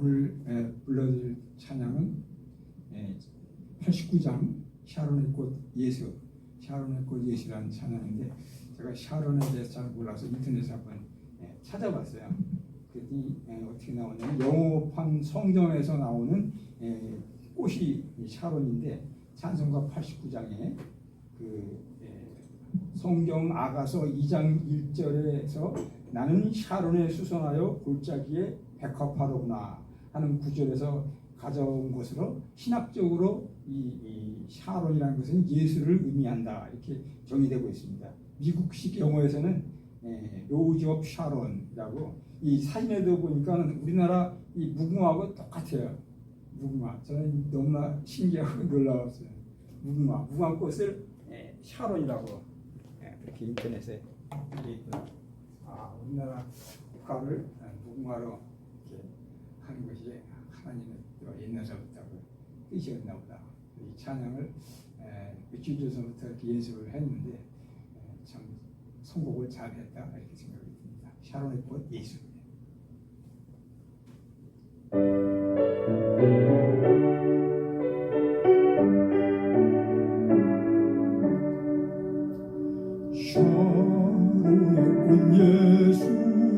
오늘 에, 불러드릴 찬양은 에, 89장 샤론의 꽃 예수 샤론의 꽃 예수라는 찬양인데 제가 샤론에 대해서 잘 몰라서 인터넷에 한번 에, 찾아봤어요. 그랬더니 에, 어떻게 나오냐면 영어판 성경에서 나오는 에, 꽃이 이 샤론인데 찬송가 89장에 그 에, 성경 아가서 2장 1절에서 나는 샤론에 수선하여 골짜기에 백합화로구나 하는 구절에서 가져온 것으로 신학적으로 이, 이 샤론이라는 것은 예수를 의미한다 이렇게 정의되고 있습니다. 미국식 영어에서는 에, 로즈 업 샤론이라고 이 사진에도 보니까는 우리나라 이 무궁화하고 똑같아요. 무궁화 저는 너무나 신기하고 놀라웠어요. 무궁화 무궁화 꽃을 에, 샤론이라고 예, 이렇게 인터넷에. 아 우리나라 국가를 아, 무궁화로 하는 것이 하나님의 또 옛날서부터 그 뜻이었나 보다. 이 찬양을 에, 며칠 전부터 이렇게 연습을 했는데 에, 참 선곡을 잘했다 이렇게 생각이 듭니다. 샤론의 꽃 예수. 샤론의 꽃 예수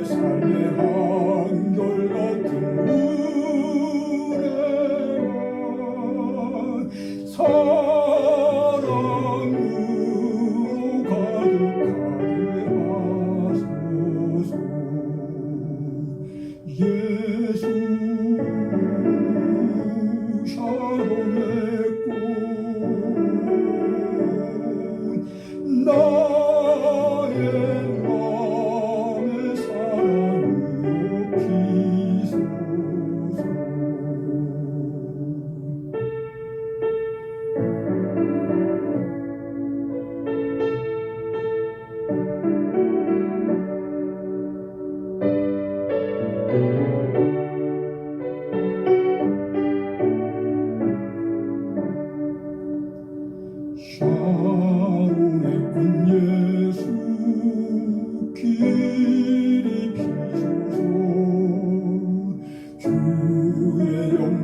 나의 삶의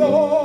Lord.